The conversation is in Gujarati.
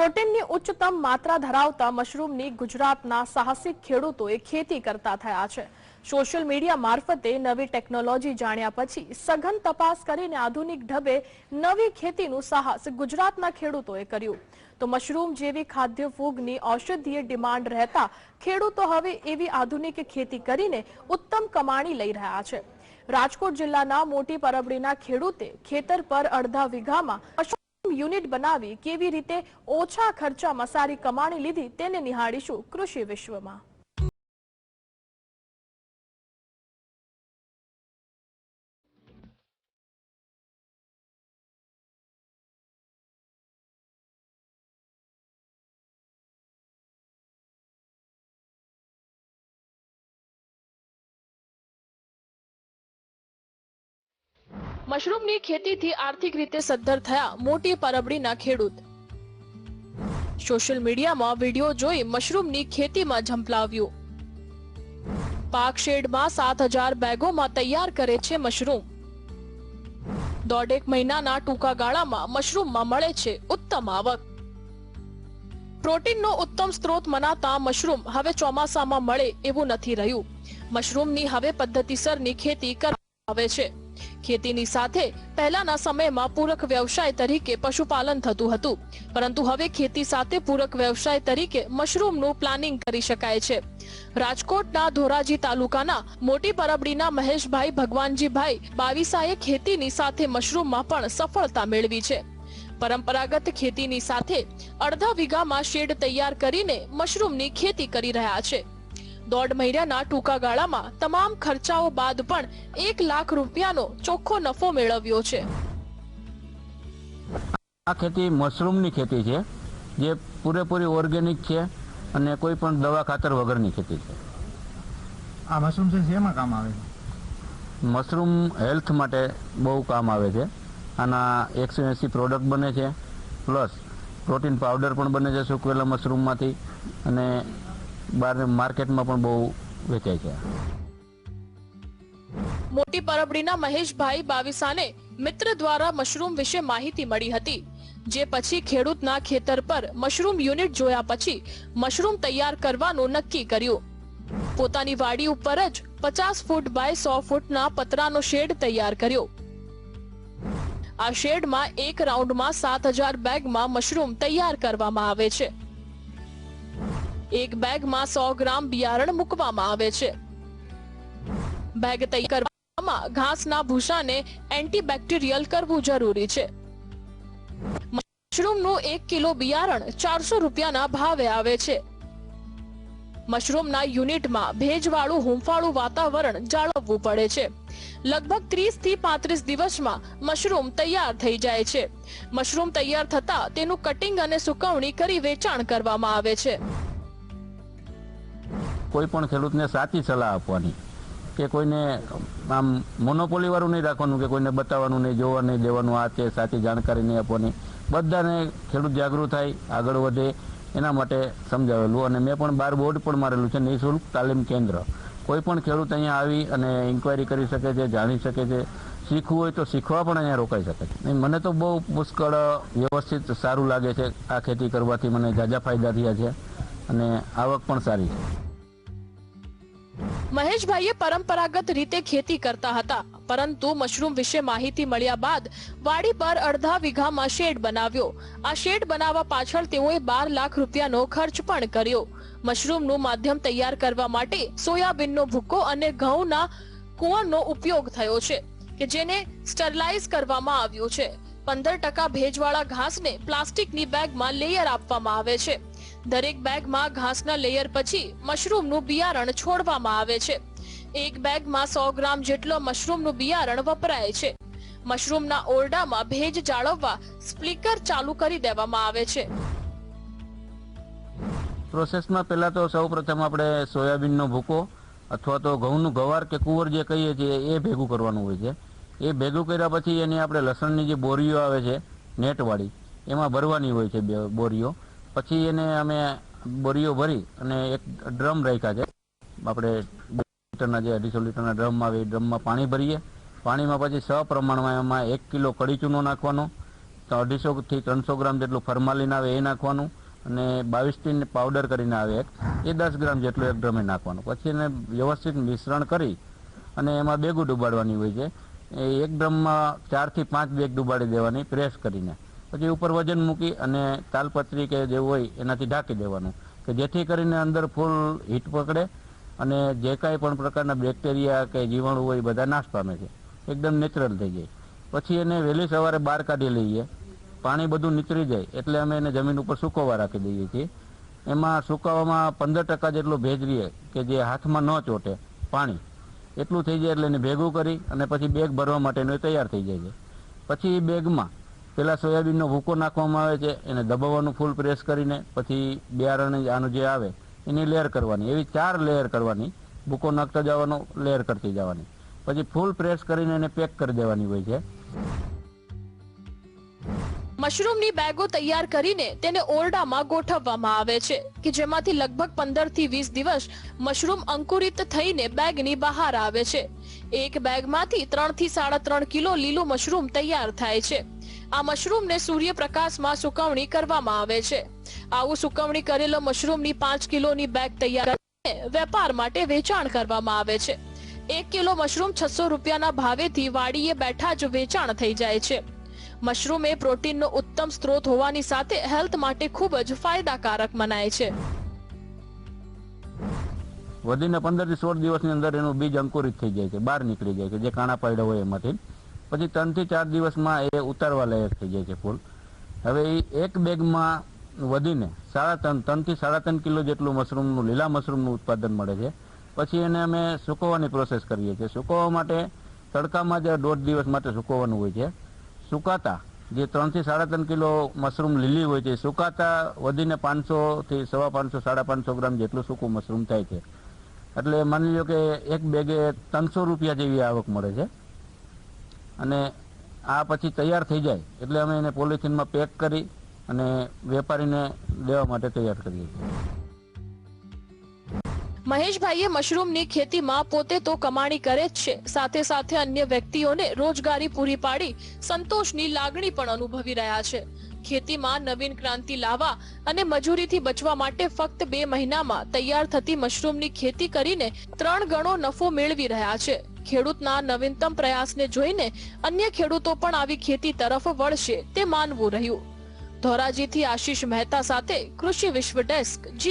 પ્રોટીનની ઉચ્ચતમ માત્રા ધરાવતા મશરૂમની ગુજરાતના સાહસિક ખેડૂતોએ ખેતી કરતા થયા છે. સોશિયલ મીડિયા મારફતે નવી ટેકનોલોજી જાણ્યા પછી સઘન તપાસ કરીને આધુનિક ઢબે નવી ખેતીનું સાહસ ગુજરાતના ખેડૂતોએ કર્યું. તો મશરૂમ જેવી ખાદ્ય ફૂગની ઔષધીય ડિમાન્ડ રહેતા ખેડૂતો હવે એવી આધુનિક ખેતી કરીને ઉત્તમ કમાણી લઈ રહ્યા છે. રાજકોટ જિલ્લાના મોટી પરબડીના ખેડૂતે ખેતર પર અડધા વીઘામાં યુનિટ બનાવી કેવી રીતે ઓછા ખર્ચામાં સારી કમાણી લીધી તેને નિહાળીશું કૃષિ વિશ્વમાં. મશરૂમની ખેતીથી આર્થિક રીતે સદ્ધર થયા મોટી પરબડીના ખેડૂત. સોશિયલ મીડિયામાં વીડિયો જોઈ મશરૂમની ખેતીમાં ઝંપલાવ્યું. પાક શેડમાં સાત હજાર બેગોમાં તૈયાર કરે છે મશરૂમ. દોઢેક મહિનાના ટૂંકા ગાળામાં મશરૂમમાં મળે છે ઉત્તમ આવક. પ્રોટીનનો ઉત્તમ સ્ત્રોત મનાતા મશરૂમ હવે ચોમાસામાં મળે એવું નથી રહ્યું. મશરૂમની હવે પદ્ધતિસરની ખેતી કરવામાં આવે છે. ખેતીની સાથે પહેલાના સમયમાં પૂરક વ્યવસાય તરીકે પશુપાલન થતું હતું. પરંતુ હવે ખેતી સાથે પૂરક વ્યવસાય તરીકે મશરૂમનું પ્લાનિંગ કરી શકાય છે. રાજકોટના ધોરાજી તાલુકાના મોટી પરબડીના મહેશભાઈ ભગવાનજીભાઈ બાવીસાએ ખેતીની સાથે મશરૂમમાં પણ સફળતા મેળવી છે. પરંપરાગત ખેતીની સાથે અડધા વીઘામાં શેડ તૈયાર કરીને મશરૂમની ખેતી કરી રહ્યા છે. દોઢ મહિનાના ટૂંકા ગાળામાં તમામ ખર્ચાઓ બાદ પણ એક લાખ રૂપિયાનો ચોખ્ખો નફો મેળવ્યો છે. આ ખેતી મશરૂમની ખેતી છે જે પૂરેપૂરી ઓર્ગેનિક છે અને કોઈ પણ દવા ખાતર વગરની ખેતી છે. આ મશરૂમ છે શેમાં કામ આવે છે? મશરૂમ હેલ્થ માટે બહુ કામ આવે છે. આના એકસો એંસી પ્રોડક્ટ બને છે પ્લસ પ્રોટીન પાવડર પણ બને છે સૂકવેલા મશરૂમમાંથી અને બહાર માર્કેટમાં પણ બહુ વેચાય છે. મોટી પરબડીના મહેશભાઈ બાવીસાને મિત્ર દ્વારા મશરૂમ વિશે માહિતી મળી હતી. જે પછી ખેડૂતના ખેતર પર મશરૂમ યુનિટ જોયા પછી મશરૂમ તૈયાર કરવાનું નક્કી કર્યું. પોતાની વાડી ઉપર જ પચાસ ફૂટ બાય સો ફૂટના પતરાનો શેડ તૈયાર કર્યો. આ શેડમાં એક રાઉન્ડમાં સાત હજાર બેગમાં મશરૂમ તૈયાર કરવામાં આવે છે. એક બેગમાં સો ગ્રામ બિયારણ મૂકવામાં આવે છે. બેગ તૈયાર કરવામાં ઘાસના ભૂસાને એન્ટીબેક્ટેરિયલ કરવું જરૂરી છે. મશરૂમનું એક કિલો બિયારણ ચારસો રૂપિયાના ભાવે આવે છે. મશરૂમના યુનિટમાં ભેજવાળું હુંફાળું વાતાવરણ જાળવવું પડે છે. લગભગ ત્રીસથી પાંત્રીસ દિવસમાં મશરૂમ તૈયાર થઈ જાય છે. મશરૂમ તૈયાર થતા તેનું કટિંગ અને સુકવણી કરી વેચાણ કરવામાં આવે છે. કોઈ પણ ખેડૂતને સાચી સલાહ આપવાની કે કોઈને આમ મોનોપોલીવાળું નહીં રાખવાનું કે કોઈને બતાવવાનું નહીં, જોવા નહીં દેવાનું, આ છે, સાચી જાણકારી નહીં આપવાની. બધાને ખેડૂત જાગૃત થાય, આગળ વધે, એના માટે સમજાવેલું. અને મેં પણ બાર બોર્ડ પણ મારેલું છે, નિઃશુલ્ક તાલીમ કેન્દ્ર. કોઈ પણ ખેડૂત અહીંયા આવી અને ઇન્ક્વાયરી કરી શકે છે, જાણી શકે છે. શીખવું હોય તો શીખવા પણ અહીંયા રોકાઈ શકે છે. મને તો બહુ પુષ્કળ વ્યવસ્થિત સારું લાગે છે. આ ખેતી કરવાથી મને જાજા ફાયદા થયા છે અને આવક પણ સારી છે. મહેશભાઈએ પરંપરાગત રીતે ખેતી કરતા હતા, પરંતુ મશરૂમ વિશે માહિતી મળ્યા બાદ વાડી પર અડધા વીઘામાં શેડ બનાવ્યો. આ શેડ બનાવવા પાછળ તેઓએ બાર લાખ રૂપિયાનો ખર્ચ પણ કર્યો. મશરૂમનું માધ્યમ તૈયાર કરવા માટે સોયાબીનનો ભૂકો અને ઘઉંના કુંવરનો ઉપયોગ થયો છે, કે જેને સ્ટરલાઇઝ કરવામાં આવ્યો છે. પંદર ટકા ભેજવાળા ઘાસને પ્લાસ્ટિકની બેગમાં લેયર આપવામાં આવે છે. દરેક બેગમાં ઘાસના લેયર પછી મશરૂમનું બિયારણ છોડવામાં આવે છે. એક બેગમાં સો ગ્રામ જેટલો મશરૂમનું બિયારણ વપરાય છે. મશરૂમના ઓરડામાં ભેજ જાળવવા સ્પ્લિકર ચાલુ કરી દેવામાં આવે છે. પ્રોસેસમાં પહેલાં તો સૌ પ્રથમ આપણે સોયાબીનનો ભૂકો અથવા તો ઘઉંનું ગવાર કે કુંવર જે કહીએ છીએ, એ ભેગું કરવાનું હોય છે. એ ભેગું કર્યા પછી એની આપણે લસણની જે બોરીઓ આવે છે, નેટવાળી, એમાં ભરવાની હોય છે બોરીઓ. પછી એને અમે બોરીઓ ભરી અને એક ડ્રમ રાખ્યા છે. આપણે લીટરના જે અઢીસો લીટરના ડ્રમ આવે એ ડ્રમમાં પાણી ભરીએ. પાણીમાં પછી સપ્રમાણમાં એમાં એક કિલો કડી ચૂનો નાખવાનો, તો અઢીસોથી ત્રણસો ગ્રામ જેટલું ફરમાલીન આવે એ નાખવાનું અને બાવીસ ટીન પાવડર કરીને આવે એક, એ દસ ગ્રામ જેટલું એક ડ્રમે નાખવાનું. પછી એને વ્યવસ્થિત મિશ્રણ કરી અને એમાં બેગું ડુબાડવાની હોય છે. એ એક ડ્રમમાં ચારથી પાંચ બેગ ડુબાડી દેવાની, પ્રેસ કરીને. પછી ઉપર વજન મૂકી અને તાલપત્રી કે જે હોય એનાથી ઢાંકી દેવાનું. કે જેથી કરીને અંદર ફૂલ હીટ પકડે અને જે કાંઈ પણ પ્રકારના બેક્ટેરિયા કે જીવાણુ હોય બધા નાશ પામે છે. એકદમ નેચરલ થઈ જાય. પછી એને વહેલી સવારે બહાર કાઢી લઈએ. પાણી બધું નીતરી જાય એટલે અમે એને જમીન ઉપર સુકવવા રાખી દઈએ છીએ. એમાં સુકાવામાં પંદર ટકા જેટલો ભેજ રહીએ કે જે હાથમાં ન ચોટે પાણી. એટલું થઈ જાય એટલે એને ભેગું કરી અને પછી બેગ ભરવા માટેનો એ તૈયાર થઈ જાય છે. પછી બેગમાં પેલા સોયાબીનનો ભૂકો નાખવામાં આવે છે, એને દબાવવાનું ફૂલ પ્રેસ કરીને પછી બિયારણ આનું જે આવે, એની લેયર કરવાની. એવી ચાર લેયર કરવાની, ભૂકો નાખતા જવાનો, લેયર કરતી જવાની. પછી ફૂલ પ્રેસ કરીને એને પેક કરી દેવાની હોય છે. મશરૂમની બેગો તૈયાર કરીને તેને ઓરડામાં ગોઠવવામાં આવે છે, કે જેમાંથી લગભગ પંદરથી વીસ દિવસ મશરૂમ અંકુરિત થઈને બેગની બહાર આવે છે. એક બેગમાંથી ત્રણથી સાડા ત્રણ કિલો લીલું મશરૂમ તૈયાર થાય છે. આ મશરૂમને સૂર્યપ્રકાશમાં સુકવણી કરવામાં આવે છે. આવું સુકવણી કરેલો મશરૂમની પાંચ કિલોની બેગ તૈયાર કરીને વેપાર માટે વેચાણ કરવામાં આવે છે. એક કિલો મશરૂમ છસો રૂપિયાના ભાવેથી વાડીએ બેઠા જ વેચાણ થઈ જાય છે. મશરૂમ એ પ્રોટીનનો ઉત્તમ સ્ત્રોત હોવાની સાથે હેલ્થ માટે ખૂબ જ ફાયદાકારક મનાય છે. વધીને પંદરથી સોળ દિવસની અંદર એનું બીજ અંકુરિત થઈ જાય છે, બહાર નીકળી જાય છે, જે કાણા પડ્યા હોય એમાંથી. પછી ત્રણથી ચાર દિવસમાં એ ઉતારવા લાયક થઈ જાય છે ફૂલ. હવે એ એક બેગમાં વધીને સાડા ત્રણ, ત્રણથી સાડા ત્રણ કિલો જેટલું મશરૂમનું, લીલા મશરૂમનું ઉત્પાદન મળે છે. પછી એને અમે સૂકવવાની પ્રોસેસ કરીએ છીએ. સૂકવવા માટે તડકામાં જ દોઢ દિવસ માટે સૂકવવાનું હોય છે. સુકાતા જે ત્રણથી સાડા ત્રણ કિલો મશરૂમ લીલી હોય છે સુકાતા વધીને પાંચસોથી સવા પાંચસો, સાડા પાંચસો ગ્રામ જેટલું સૂકું મશરૂમ થાય છે. એટલે માની લો કે એક બેગે ત્રણસો રૂપિયા જેવી આવક મળે છે. અને આ પછી તૈયાર થઈ જાય. એટલે અમે એને પોલિથીનમાં પેક કરી અને વેપારીને દેવા માટે તૈયાર કરીએ છીએ. મહેશભાઈએ મશરૂમની ખેતીમાં પોતે તો કમાણી કરે જ છે. સાથે સાથે અન્ય વ્યક્તિઓને રોજગારી પૂરી પાડી સંતોષની લાગણી પણ અનુભવી રહ્યા છે. ખેતીમાં નવીન ક્રાંતિ લાવવા અને મજૂરીથી બચવા માટે ફક્ત બે મહિનામાં તૈયાર થતી મશરૂમની ખેતી કરીને ત્રણ ગણો નફો મેળવી રહ્યા છે. ખેડૂતના નવીનતમ પ્રયાસને જોઈને અન્ય ખેડૂતો પણ આવી ખેતી તરફ વળશે તે માનવું રહ્યું. ધોરાજીથી આશીષ મહેતા સાથે કૃષિ વિશ્વ ડેસ્ક, જી